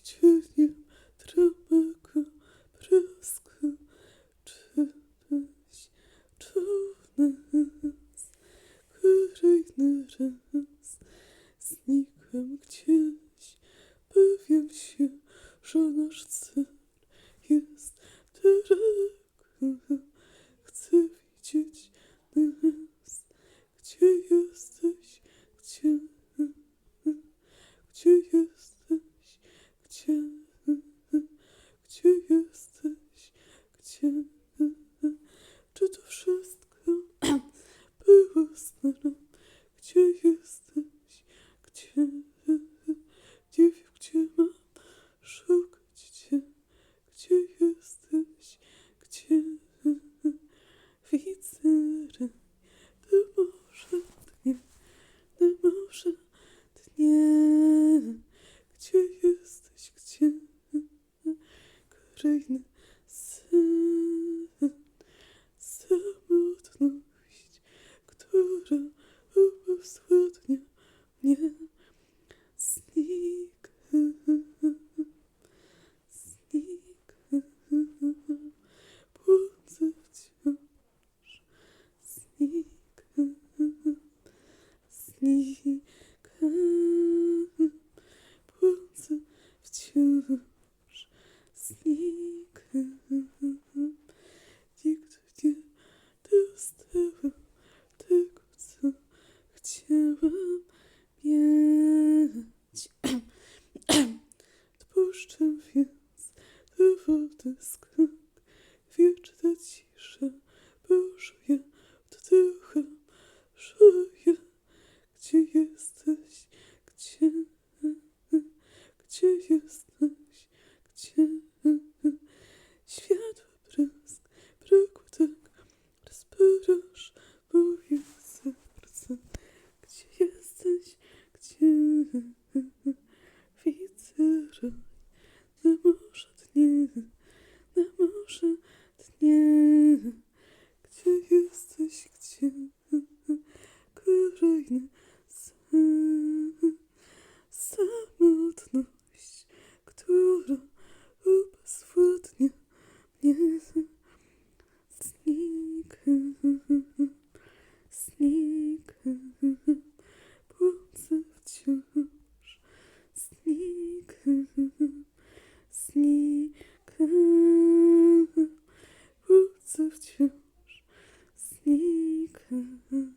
cieniem tromego blasku, czyś czuł nas, kolejny raz znikłem gdzieś, pewien się, że nasz cel jest daleko. Chcę widzieć nas, gdzie jesteś, gdzie, gdzie jesteś, gdzie, gdzie jesteś, gdzie, czy to wszystko było snem, gdzie jesteś, gdzie, nie wiem, gdzie mam szukać cię, gdzie jesteś, gdzie widzę raj, na morze dnie, na morze dnie, gdzie jesteś, gdzie krainy sen, samotność, która ubezwładnia mnie, zniknę, błądzę wciąż, wciąż, skok, wieczna cisza, bożuję oddycham, żyję. Gdzie jesteś, gdzie, gdzie jesteś, gdzie? Światło brysk, brakło tak, rozpyrasz moje serce. Gdzie jesteś, gdzie? Widzę raj na na morze dnie. Gdzie jesteś, gdzie? Kolejny. Samotność, która ubezwładnia mnie. Znik, znik, płucę wciąż. Sneak, sneak. Mm-hmm.